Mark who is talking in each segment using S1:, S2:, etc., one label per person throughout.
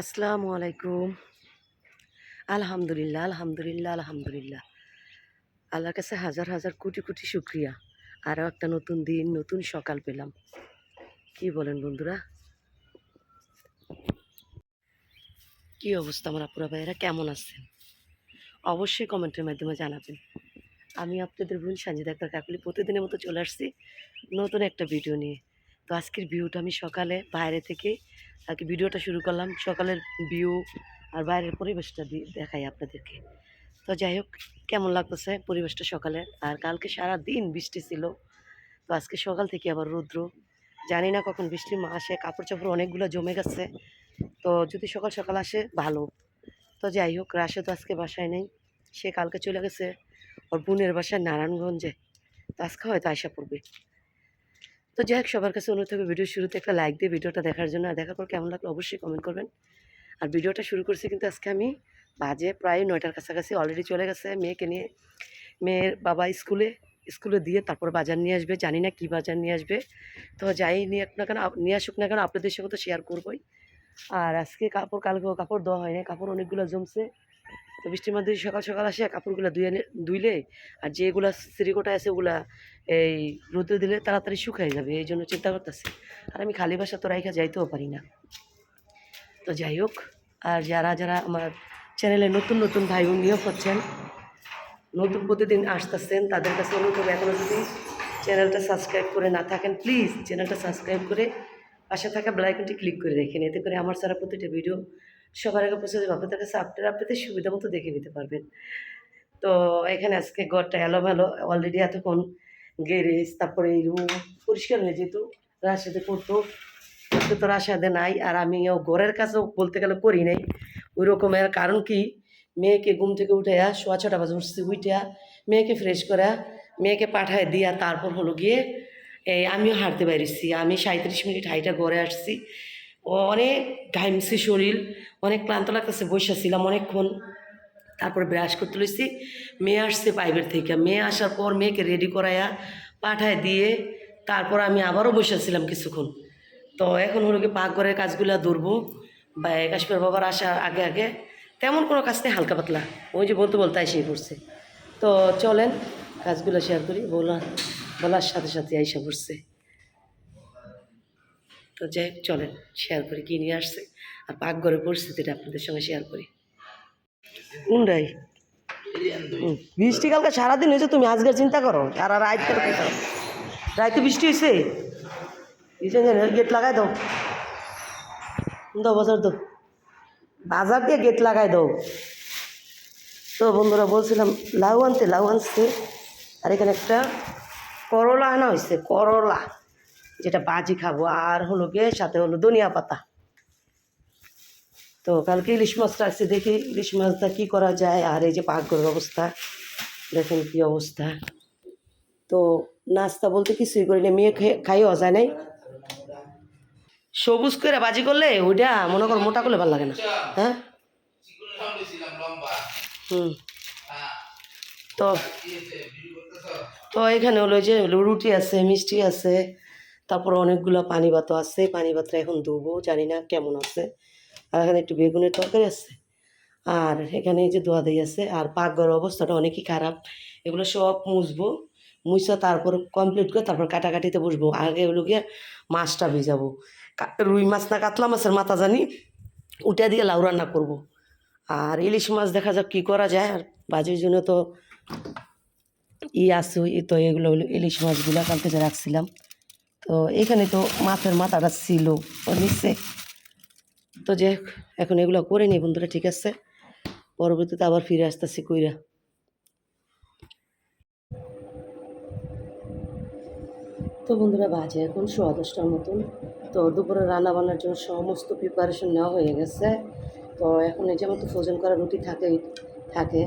S1: আসসালামু আলাইকুম। আলহামদুলিল্লাহ আলহামদুলিল্লাহ আলহামদুলিল্লাহ। আল্লাহর কাছে হাজার হাজার কোটি কোটি শুক্রিয়া। আরও একটা নতুন দিন, নতুন সকাল পেলাম। কি বলেন বন্ধুরা? কি অবস্থা আমার আপুরা ভাইয়েরা? কেমন আছেন? অবশ্যই কমেন্টের মাধ্যমে জানাবেন। আমি আপনাদের বোন আক্তার কাকুলি প্রতিদিনের মতো চলে আসছি নতুন একটা ভিডিও নিয়ে। তো আজকের ভিউটা আমি সকালে বাইরে থেকে আর কি ভিডিওটা শুরু করলাম। সকালের ভিউ আর বাইরের পরিবেশটা দেখাই আপনাদেরকে। তো যাই হোক, কেমন লাগতেছে পরিবেশটা সকালে? আর কালকে সারা দিন বৃষ্টি ছিল, তো আজকে সকাল থেকে আবার রৌদ্র। জানি না কখন বৃষ্টি, মা আসে, কাপড় চাপড় অনেকগুলো জমে গেছে। তো যদি সকাল সকাল আসে, ভালো। তো যাই হোক রাশে তো আজকে বাসায় নেই। সে কালকে চলে গেছে, ওর বোনের বাসায় নারায়ণগঞ্জে। তো আজকে হয়তো আয়সা পড়বে। তো যাই হোক, সবার কাছে অনুরোধ থাকবে ভিডিও শুরুতে একটা লাইক দিয়ে ভিডিওটা দেখার জন্য। আর দেখার পর কেমন লাগল অবশ্যই কমেন্ট করবেন। আর ভিডিওটা শুরু করছি কিন্তু আজকে আমি বাজে প্রায় নয়টার কাছাকাছি অলরেডি চলে গেছে মেয়েকে নিয়ে। মেয়ের বাবা স্কুলে স্কুলে দিয়ে তারপর বাজার নিয়ে আসবে, জানি না কী বাজার নিয়ে আসবে। তো যাই নিয়ে না কেন নিয়ে আসুক না কেন, আপনাদের সঙ্গে তো শেয়ার করবোই। আর আজকে কাপড়, কালকে কাপড় দেওয়া হয় না কাপড় অনেকগুলো জমছে। তো বৃষ্টির মধ্যে সকাল সকাল আসে, কাপড়গুলো ধুয়ে ধুইলে আর যেগুলো সিরিকোটা আছে, ওগুলা এই রোদে দিলে তাড়াতাড়ি শুকাই যাবে, এই জন্য চিন্তা করতেছি। আর আমি খালি বাসা তো রাইখা যাইতেও পারি না। তো যাই হোক, আর যারা যারা আমার চ্যানেলে নতুন নতুন ভাই বোন নিয়োগ হচ্ছেন নতুন প্রতিদিন আসতেছেন, তাদের কাছে অনুরোধ করব এখনও যদি চ্যানেলটা সাবস্ক্রাইব করে না থাকেন, প্লিজ চ্যানেলটা সাবস্ক্রাইব করে পাশে থাকা বেলাইকনটি ক্লিক করে রেখেন। এতে করে আমার সারা প্রতিটা ভিডিও সবার আগে পৌঁছে যাবে আপনাদের কাছে আপনারা আপনাদের সুবিধা মতো দেখে নিতে পারবেন। তো এখানে আজকে ঘরটা এলোমেলো। অলরেডি এতক্ষণ গ্যারেজ তারপরে এই রুম পরিষ্কার হয়ে যেত। রাশাদে করতো তো রাশাদে নাই আর আমিও ঘরের কাছেও বলতে গেলে করি নাই। ওই রকমের কারণ কি? মেয়েকে ঘুম থেকে উঠে সোয়া ছটা বাজে উঠছি উঠে মেয়েকে ফ্রেশ করা মেয়েকে পাঠায় দিয়া তারপর হলো গিয়ে এই আমিও হাঁটতে বেরিয়েছি। আমি সাঁত্রিশ মিনিট হাইটা ঘরে আসছি। অনেক ঘামছি শরীর, অনেক ক্লান্ত লাগতেছে বসেছিলাম অনেকক্ষণ। তারপরে ব্রাশ করতে লইছি। মেয়ে আসছে পাইপের থেকে। মেয়ে আসার পর মেয়েকে রেডি করাইয়া পাঠায় দিয়ে তারপর আমি আবারও বসেছিলাম কিছুক্ষণ। তো এখন হলো কি পাকঘরের কাজগুলো ধরবো। বা কাশ্মীর বাবার আসার আগে আগে তেমন কোনো কাজ নেই, হালকা পাতলা। ওই যে বলতে বলতে এসেই পড়ছে। তো চলেন, কাজগুলো শেয়ার করি। বলা, বলার সাথে সাথে আইসা পড়ছে। তো যাই চলেন, শেয়ার করি কী নিয়ে আসছে? আর পাকঘরের পরিস্থিতিটা আপনাদের সঙ্গে শেয়ার করি। কোনটাই? বৃষ্টি কালকে সারাদিন হয়েছে, তুমি আজকের চিন্তা করো করে কি করো? রাইতে বৃষ্টি হয়েছে? গেট লাগাই দাও। দাও বাজার দাও বাজার দিয়ে গেট লাগাই দাও। তো বন্ধুরা বলছিলাম, লাউ আনতে, লাউ আনছে, আর এখানে একটা করলা আনা হয়েছে, করলা। যেটা বাজি খাব, আর হলো গিয়ে সাথে হলো ধনিয়া পাতা। তো কালকে ইলিশ মাছ আসছে দেখি ইলিশ মাছটা কী করা যায়, আর এই যে পাকঘরের অবস্থা, দেখেন কী অবস্থা। তো নাস্তা বলতে কিছুই করি না, মেয়ে খাইও যায় নাই। সবুজ করে বাজি করলে ওইটা মনে করো মোটা করলে ভালো লাগে না হ্যাঁ? হুম। তো তো এখানে হলো যে রুটি আছে, মিষ্টি আছে তারপর অনেকগুলো পানি ভাতও আছে পানি ভাতটা এখন ধুবো জানি না কেমন আছে। আর এখানে একটু বেগুনের তরকারি আছে, আর এখানে এই যে দোয়া দিয়ে আছে, আর পাকঘরের অবস্থাটা অনেকই খারাপ। এগুলো সব মুছবো মুছা তারপর কমপ্লিট করে তারপর কাটাকাটিতে বসবো। আগে হলো গিয়ে মাছটা ভিজাবো। রুই মাছ না কাতলা মাছের মাথা জানি উঠে দিয়ে লাউ রান্না করব। আর ইলিশ মাছ দেখা যাক কী করা যায়, আর বাজির জন্য তো ই আছে তো এগুলো ইলিশ মাছগুলো কালকে যে রাখছিলাম। তো এখানে তো মাছের মাথাটা ছিল নিচ্ছে। তো যে এখন এগুলো করে নিই বন্ধুরা, ঠিক আছে? পরবর্তীতে আবার ফিরে আসতেছি কইরা। তো বন্ধুরা, বাজে এখন সোয়া দশটার মতন। তো দুপুরে রান্না বান্নার জন্য সমস্ত প্রিপারেশন নেওয়া হয়ে গেছে। তো এখন এই যেমন তো ফ্রোজেন করা রুটি থাকে থাকে।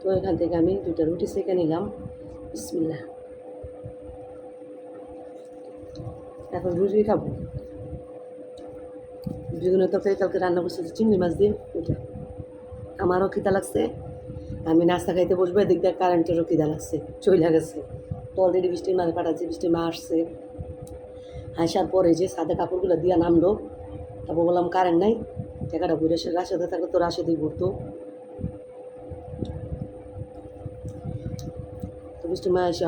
S1: তো এখান থেকে আমি দুটা রুটি সেঁকে নিলাম। বিসমিল্লাহ। এখন রুটি খাব। বেগুনের তরকারি কালকে রান্না করছি চিংড়ি মাছ দিয়ে, ওইটা। আমারও খিদা লাগছে, আমি নাস্তা খাইতে বসবো, এদিক দিয়ে কারেন্টেরও খিদা লাগছে, চইলা গেছে। তো অলরেডি বৃষ্টির মাঝে পাঠাচ্ছি বৃষ্টির মা আসছে। আসার পরে যে সাদা কাপড়গুলো দিয়া নামলো, তারপর বললাম, কারেন্ট নাই টাকাটা ঘুরে এসে রাশেদে থাকলে তো রাশেদেই ঘুরতো তো বৃষ্টি মা এসে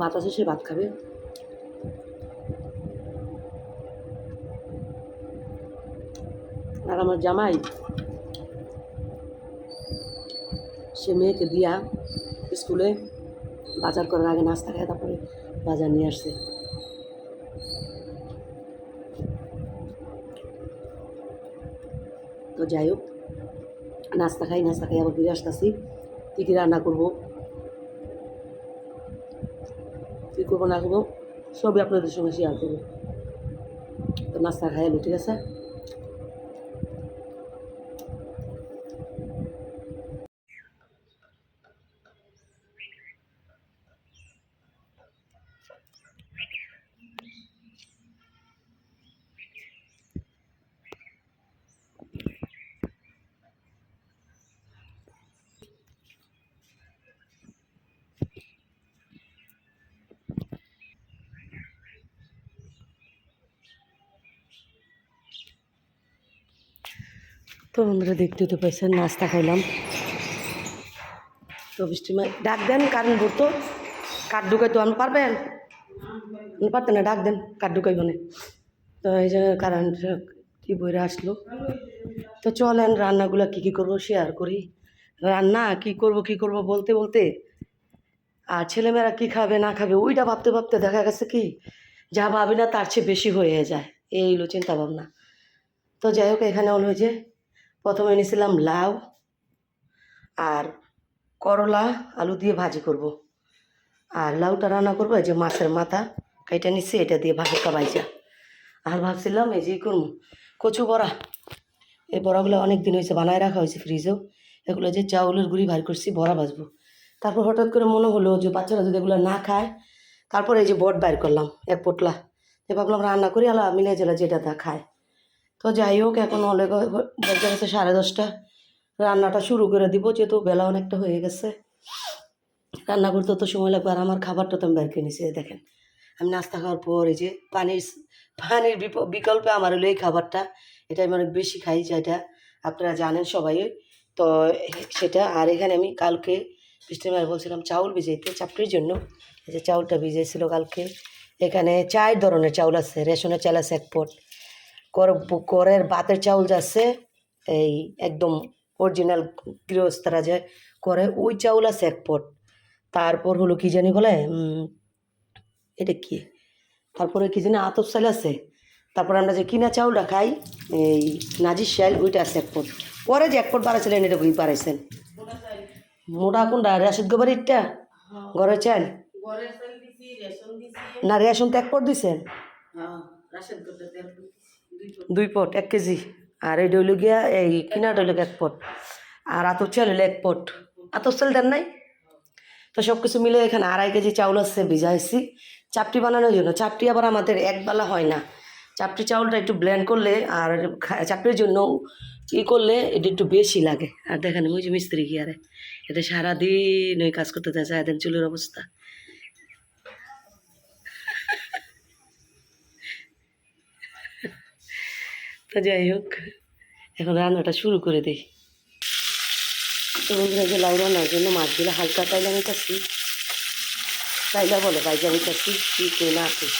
S1: ভাত আছে সে ভাত খাবে। আর আমার জামাই, সে মেয়েকে দিয়া স্কুলে বাজার করার আগে নাস্তা খায়, তারপরে বাজার নিয়ে আসছে। তো যাই হোক, নাস্তা খাই নাস্তা খাই, আবার ফিরে আসতেছি। কী কী রান্না করব? কী করব, না করব? সবই আপনাদের সঙ্গে শেয়ার করব। তো নাস্তা খাই ঠিক আছে? তো বন্ধুরা দেখতে তো পাইছেন, নাস্তা খাইলাম। তো বৃষ্টি মা ডাক দেন কারেন্ট ভরতো কাঠ ঢুকাই তো আপনি পারবেন? পারতেন না, ডাক দেন কাঠ ঢুকাইব না। তো এই যে কারেন্ট কি বইরে আসলো। তো চলেন, রান্নাগুলো কী কী করব শেয়ার করি। রান্না কি করব কি করব বলতে বলতে। আর ছেলেমেয়েরা কী খাবে, না খাবে, ওইটা ভাবতে ভাবতে দেখা গেছে কি, যা ভাবি না তার চেয়ে বেশি হয়ে যায়। এই হলো চিন্তা ভাবনা তো যাই হোক, এখানে হলো যে প্রথমে নিয়েছিলাম লাউ আর করলা, আলু দিয়ে ভাজি করব। আর লাউটা রান্না করব, এই যে মাছের মাথা কাইটা নিচ্ছি এটা দিয়ে ভাগে কাবাইজা আর ভাবছিলাম এই যে করব, কচু বড়া। এই বড়াগুলো অনেক দিন হয়েছে, বানায় রাখা হয়েছে ফ্রিজেও। এগুলো যে চাউলের গুঁড়ি ভার করছি, বড়া ভাজবো। তারপর হঠাৎ করে মনে হলো যে বাচ্চারা যদি এগুলো না খায়, তারপর এই যে বট বাইর করলাম, এক পোটলা। ভাবলাম রান্না করি আলা মিলে জেলা যেটা তা খায়। তো যাই হোক এখন অনেক বাজে গেছে সাড়ে দশটা। রান্নাটা শুরু করে দিব, যেহেতু বেলা অনেকটা হয়ে গেছে। রান্না করতে তো সময় লাগবে, আর আমার খাবারটা তো আমি বের করে দেখেন। আমি নাস্তা খাওয়ার পর এই যে পানির পানির বিকল্পে আমার হলো এই খাবারটা। এটা আমি অনেক বেশি খাই, যেটা আপনারা জানেন সবাই। তো সেটা, আর এখানে আমি কালকে বৃষ্টির মায়ের বলছিলাম চাউল ভিজাইতে, চাপড়ির জন্য। এই যে চাউলটা ভিজাইছিল কালকে। এখানে চার ধরনের চাউল আছে, রেশনের চাল আছে এক পট কর করের ভাতের চাউল যাচ্ছে এই একদম অরিজিনাল গৃহস্থরা যে করে ওই চাউল আছে এক পট। তারপর হলো কি জানি বলে এটা কি? তারপরে কি জানি আতপ চাল আছে। তারপর আমরা যে কিনা চাউলটা খাই এই নাজির চাল ওইটা আছে এক পট। পরে যে এক পট বাড়াইছিলেন এটা বই বাড়াইছেন। মোটা কোনটা? রাশিদ গোবারিরটা ঘরের চাল?
S2: রেশন
S1: না রেশন তো এক পট দিছেন?
S2: দুই পট।
S1: এক কেজি। আর এই ডইল গিয়া এই কিনাটা হইল এক পট। আর আতর চাল হইল এক পট। আতর চাল দেন নাই? তো সব কিছু মিলে এখানে আড়াই কেজি চাউল আছে, ভিজাইছি। চাপটি বানানোর জন্য, চাপটি আবার আমাদের একবেলা হয় না। চাপটি চাউলটা একটু ব্লেন্ড করলে আর চাপটির জন্য ই করলে এটা একটু বেশি লাগে। আর দেখেন যে মিস্ত্রি কি আরে এটা সারাদিন ওই কাজ করতে যায় দেন চুলের অবস্থা। তো যাই হোক, এখন রান্নাটা শুরু করে দিই। তো বন্ধুরা যে লাউ রান্নার জন্য মাছগুলো হালকা কাইলা নিতেছি কাইলা বলে বাইজা নিতেছি কী কই না কই।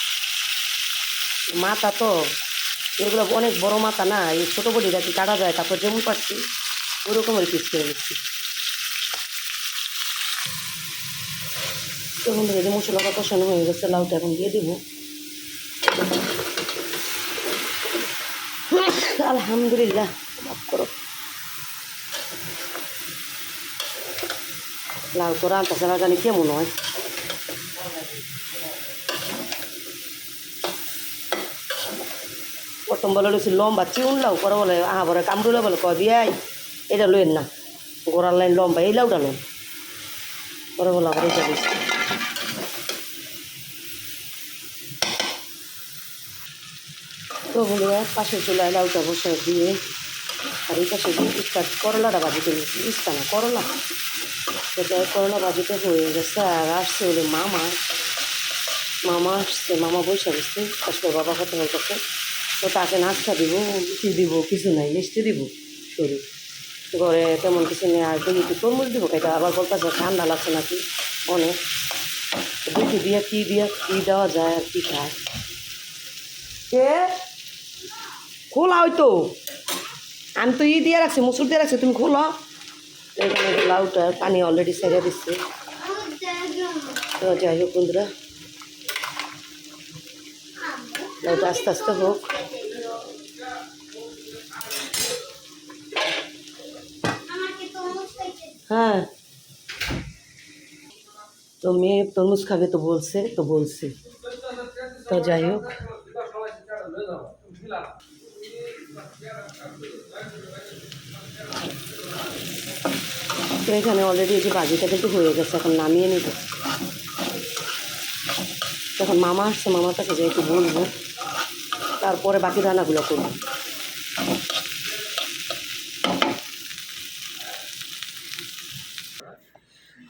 S1: মাথা তো, এগুলো অনেক বড় মাথা না, এই ছোটো বডিটা কি কাটা যায়, তারপর যেমন পাচ্ছি ওরকমের পিস করে নিচ্ছি। তো বন্ধুরা যে মশলাটা কষানো হয়ে গেছে, লাউটা এখন দিয়ে দিব। আলহামদুলিল্লাহ, মাফ করো। লাউ তো রান্তা ছাড়া জানি কেমন হয়। প্রথম বলে লইছি, লম্বা চিউন লাউ, পরে বলে, আহা কামড়ুলে বলে, কয় বিয়াই এটা লইন না। গোড়ার লাইন লম্বা, এই লাউটা লইন পরে বলে তো বন্ধুরা পাশে চুলায় লাউটা বসে দিয়ে আর এই পাশে দিয়ে ইস্তা করলাটা বাজিতে নিয়েছি ইস্তা না, করলা। সেটা করলা বাজিতে হয়ে গেছে আর আসছে হলো মামা। মামা আসছে, মামা বসে গেছে আসলে বাবা কথা বলতেছে। তো তাকে নাস্তা দিব কি দিব, কিছু নাই, মিষ্টি দিব, শরীর। ঘরে তেমন কিছু নেই, আর তুমি একটু তরমুজ দিব খাইতে আবার বলতেছে ঠান্ডা লাগছে নাকি, অনেক। দেখি দিয়ে কী দিয়ে, কী দেওয়া যায় আর কি খায়। কে? খোলা হয়তো। আমি তো ই দিয়ে রাখছি, মুসুর দিয়ে রাখছি, তুমি খোলো। এখানে লাউটা পানি অলরেডি সেরে দিচ্ছে তো যাই হোক বন্ধুরা। লাউটা আস্তে আস্তে হোক। হ্যাঁ। তো মেয়ে তরমুজ খাবে তো বলছে তো বলছে। তো যাই হোক। তো এখানে অলরেডি এই যে বাজিটা কিন্তু হয়ে গেছে এখন নামিয়ে নিব। তখন মামা আসছে মামার কাছে যেহেতু বলব তারপরে বাকি রান্নাগুলো করব।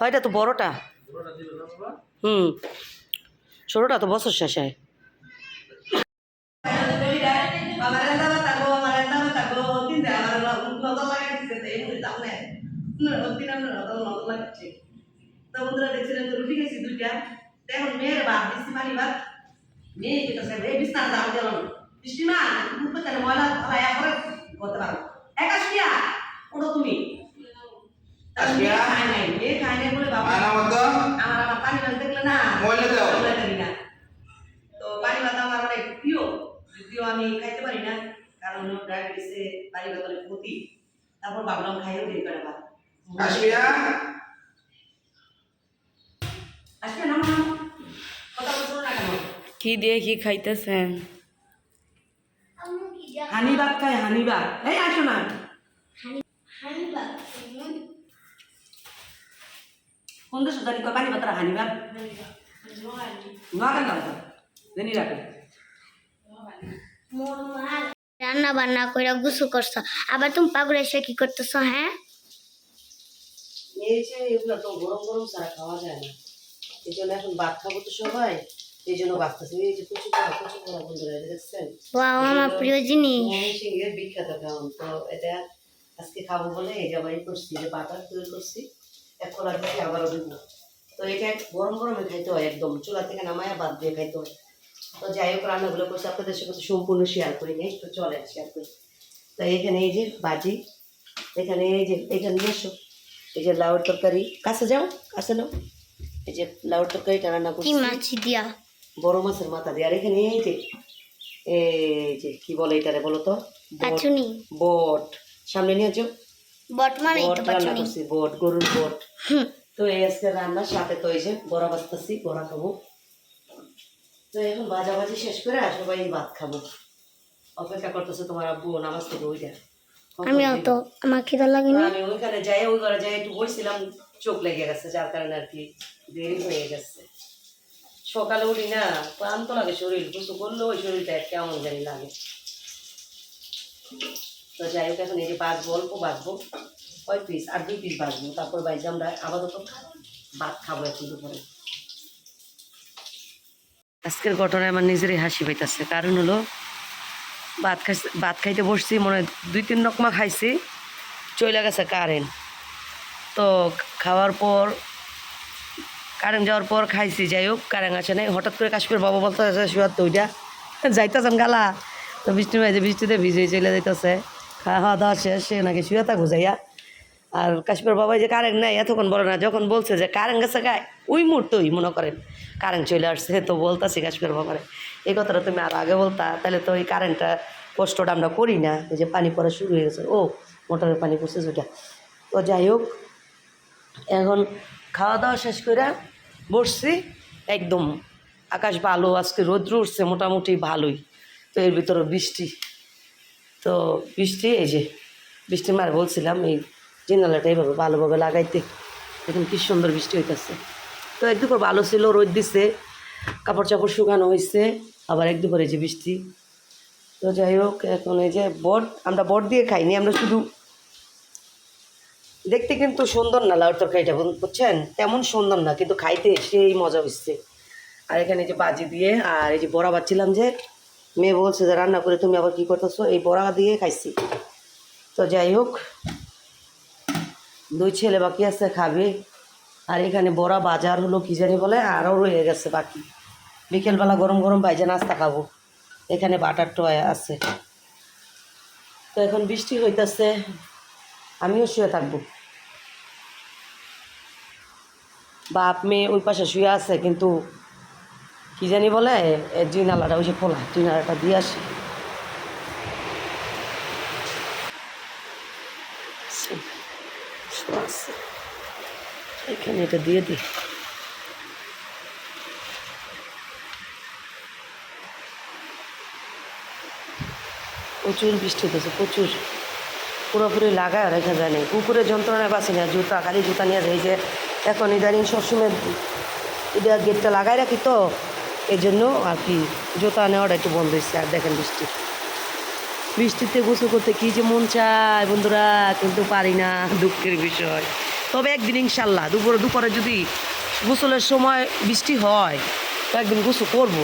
S1: হয় এটা তো বড়টা? হুম। ছোটটা তো বছর শেষে রুটি খেয়েছি দুইটা। এখন মেয়ের ভাত দিচ্ছি পানি ভাত মেয়ে যেটা সে বিছনা দাম দিলাম বৃষ্টি তাহলে ময়লা
S3: দিয়ে কি খাইতেছেন?
S1: হানি ভাত খায় হানি ভাত এই আসো না। কোন দেশ জানি কয়? পানি ভাত হানি ভাত জানি রাখো।
S4: রান্না বান্না করে গুছু করছ। আবার তুমি পাগল এসে কি করতেছো হ্যাঁ?
S1: এই যে এগুলো তো গরম গরম ছাড়া খাওয়া যায় না। এই জন্য এখন ভাত খাব তো সবাই। এই জন্য বাঁচতেছে এই যে প্রচুর প্রচুর বন্ধুরা দেখছেন?
S4: ওয়াও আমার প্রিয় জিনিস।
S1: ময়মনসিংহের বিখ্যাত খাওয়ান তো এটা আজকে খাব বলে এই জামাই করছি যে বাটার তৈরি করছি এক কলা আবারও দেবো। তো এটা গরম গরমে খাইতে হয় একদম চুলা থেকে নামায়া বাদ দিয়ে খাইতে হয়। তো যাই হোক রান্নাগুলো করছি আপনাদের সাথে সম্পূর্ণ শেয়ার করি তো চলে শেয়ার করি। তো এখানে এই যে বাজি এখানে এই যে এখানে নিয়ে এসো। এই যে লাউর তরকারি কাছে যাও কাছে নাও। এই যে লাউর তরকারিটা রান্না করছি।
S4: মাছ দিয়া।
S1: বড় মাছের মাথা দিয়ে। আর এখানে এই যে এই যে কি বলে এটারে বলো তো? বট সামনে নিয়ে যাও।
S4: বট মানে
S1: বট রান্না করছি বট গরুর বট। তো এই আজকে রান্না সাথে তো এই যে বড়া বাজতেছি বড়া খাব। তো এখন শেষ করে সবাই ভাত খাব। অপেক্ষা করতেছে তোমার আব্বু নামাজ থেকে ওইটা
S4: তো আমার খিদা লাগেনি।
S1: আমি ওইখানে যাই ওই ঘরে যাই একটু বসছিলাম চোখ লেগে গেছে যার কারণে আর কি দেরি হয়ে গেছে। সকালে উঠি না, ক্লান্ত লাগে শরীর কিছু করলেও ওই শরীরটা কেমন জানি লাগে। তো যাই হোক, এখন এই যে বাঁচবো, অল্প বাঁচবো, কয় পিস আর দুই পিস বাঁচবো। তারপর বাইজে আমরা আপাতত ভাত খাব এখন দুপুরে। আজকের ঘটনায় আমার নিজেরই হাসি পাইতেছে। কারণ হলো, ভাত খাইছে, ভাত খাইতে বসছি, মনে হয় দুই তিন রকমা খাইছি চলে গেছে কারেন্ট তো খাওয়ার পর কারেন্ট যাওয়ার পর খাইছি, যাই হোক কারেন্ট আসে নাই। হঠাৎ করে কাশ্মীর বাবা বলতে শুয়ার তো ওইটা? যাইতেছেন গালা। তো বৃষ্টি মাঝে বৃষ্টিতে ভিজে চলে যাইতেছে। খাওয়া দাওয়া শেষ, সে নাকি শুয়ে থাকো যাইয়া। আর কাশ্মীর বাবা যে কারেন্ট নাই, এতক্ষণ বলে না, যখন বলছে যে কারেন্ট গেছে গায়ে ওই মুহূর্তেই মনে করেন কারেন্ট চলে আসছে। তো বলতাছি কাশ্মীর বাবারে এই কথাটা তুমি আর আগে বলতা, তাহলে তো ওই কারেন্টটা কষ্টটা আমরা করি না। যে পানি পড়া শুরু হয়ে গেছে। ও, মোটরের পানি পড়ছে যেটা। তো যাই হোক, এখন খাওয়া দাওয়া শেষ করে বসছি, একদম আকাশ ভালো, আজকে রৌদ্র উঠছে, মোটামুটি ভালোই। তো এর ভিতরে বৃষ্টি। তো বৃষ্টি, এই যে বৃষ্টি মার বলছিলাম, এই জিনালাটা এইভাবে ভালোভাবে লাগাইতে। দেখুন কি সুন্দর বৃষ্টি হইতেছে। তো এক দুপুর ভালো ছিল, রোদ দিছে কাপড় চাপড় শুকানো হয়েছে আবার এক দুপুরে যে বৃষ্টি। তো যাই হোক, এখন এই যে বট, আমরা বট দিয়ে খাইনি, আমরা শুধু দেখতে কিন্তু সুন্দর না লাউ তরকারিটা, বুঝ- বুঝছেন? তেমন সুন্দর না, কিন্তু খাইতে সেই মজা হচ্ছে আর এখানে এই যে বাজি দিয়ে, আর এই যে বড়া বাচ্ছিলাম যে, মেয়ে বলছে যে, রান্না করে তুমি আবার কি করতেছো? এই বড়া দিয়ে খাইছি। তো যাই হোক, দুই ছেলে বাকি আছে, খাবে। আর এখানে বড়া বাজার হলো কি জানি বলে, আরও রয়ে গেছে বাকি। বিকেলবেলা গরম গরম বাইজে নাস্তা খাব। এখানে বাটার টয় আছে। তো এখন বৃষ্টি হইতেছে, আমিও শুয়ে থাকব। বাপ মেয়ে ওই পাশে শুয়ে আছে, কিন্তু কি জানি বলে দুই নালাটা ওই যে খোলা, দুই নালাটা দিয়ে আসি। এখানে এটা দিয়ে দিই। প্রচুর বৃষ্টি হতেছে প্রচুর। পুরোপুরি লাগায় রেখে যায় নেই। কুকুরের যন্ত্রণায় বাঁচি না, জুতা, খালি জুতা নিয়ে যে এখন ইদানিং সবসময় এটা গেটটা লাগাই রাখি তো এই জন্য আর কি জুতা নেওয়াটা একটু বন্ধ হয়েছে। আর দেখেন বৃষ্টি। বৃষ্টিতে গোসল করতে কি যে মন চায় বন্ধুরা, কিন্তু পারি না, দুঃখের বিষয়। তবে একদিন ইনশাল্লাহ, দুপুরে দুপুরে যদি গোসলের সময় বৃষ্টি হয়, তো একদিন গোসল করব।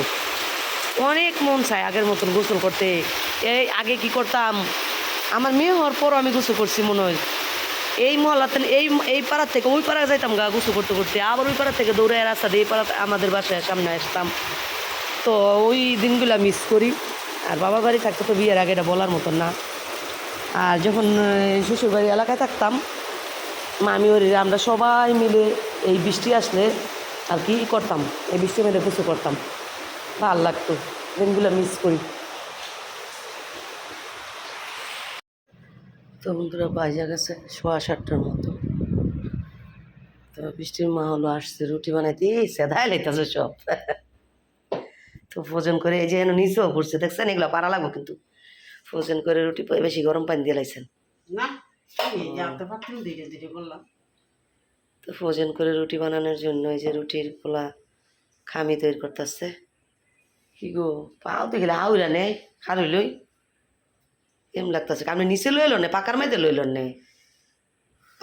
S1: অনেক মন চায় আগের মতন গোসল করতে। এই আগে কি করতাম? আমার মেয়ে হওয়ার পরও আমি গোসল করছি মনে হয়। এই মহল্লাতে এই এই পাড়ার থেকে ওই পাড়া যাইতাম গা গোসল করতে করতে। আবার ওই পাড়া থেকে দৌড়ে রাস্তা দিয়ে এই পাড়া আমাদের বাসায় সামনে আসতাম। তো ওই দিনগুলো মিস করি। আর বাবা বাড়ি থাকতে তো বিয়ের আগে এটা বলার মতন না। আর যখন শ্বশুর বাড়ি এলাকায় থাকতাম মামি ওর আমরা সবাই মিলে এই বৃষ্টি আসলে আর কি করতাম? এই বৃষ্টি মধ্যে কিছু করতাম। ভালো লাগতো। দিনগুলো মিস করি। তো বন্ধুরা বাজে গেছে সোয়া সাতটার মতো। তো বৃষ্টির মা হলো আসছে রুটি বানাইতে। এই সেধায় লাইতেছে সব। তো ভোজন করে এই যে এনে নিচেও পড়ছে দেখছেন? এগুলো পারা লাগবো কিন্তু। ভোজন করে রুটি বেশি গরম পানি দিয়ে লাইছেন। তো ভোজন করে রুটি বানানোর জন্য এই যে রুটির খোলা খামি তৈরি করতেছে। কি গো পাও তো গেলে আউরা নেই খারই লই এম লাগতেছে? আপনি নিচে লইল নে পাকার মেয়েদে লইল নে।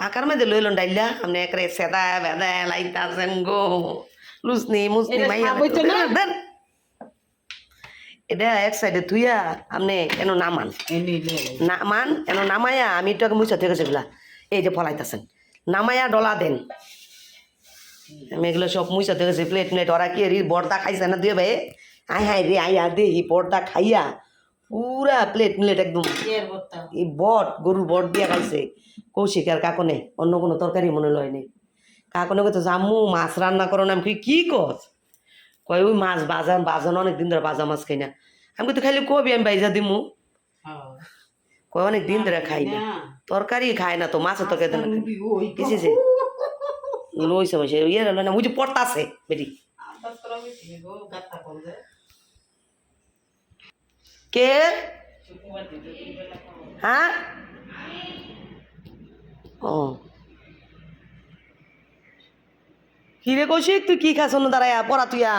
S1: পাকার মেয়েদে লইল ডাইলা আপনি একরে সেদা বেদা লাইতাছেন গো লুসনি মুসনি মাইয়া? এটা এক সাইডে তুইয়া আপনি এন নামান। নামান এন নামায়া আমি একটু মুছা থেকে সেগুলা এই যে ফলাইতেছেন। নামায়া ডলা দেন। আমি এগুলো সব মুছা থেকে প্লেট প্লেট ওরা কি বর্দা খাইছে না দুয়ে ভাই? আয় হায় রে আয়া দেহি বর্দা খাইয়া পুরা প্লেট প্লেট একদম। এই বট গরুর বট দিয়া খাইছে। কৌশিক আর কাকনে অন্য কোনো তরকারি মনে লয় নেই। কাকনে কইতো আম্মু মাছ রান্না করো না। আমি কি কস? কয় ওই মাছ বাজা বাজানো অনেক দিন ধরে বাজা মাছ খাই না। আমি কিন্তু খাইলে কবি আমি বাইজা দিমু? কয় অনেক দিন ধরে খাই না। তরকারি খায় না তো মাছের তরকারি তো। না। কিসেছে লইছে ইয়ে না বুঝি পড়তাছে বেটি। কে? হ্যাঁ? ও। কি রে কৌশিক তুই কি খাস অন্য দাঁড়ায় পড়া তুইয়া।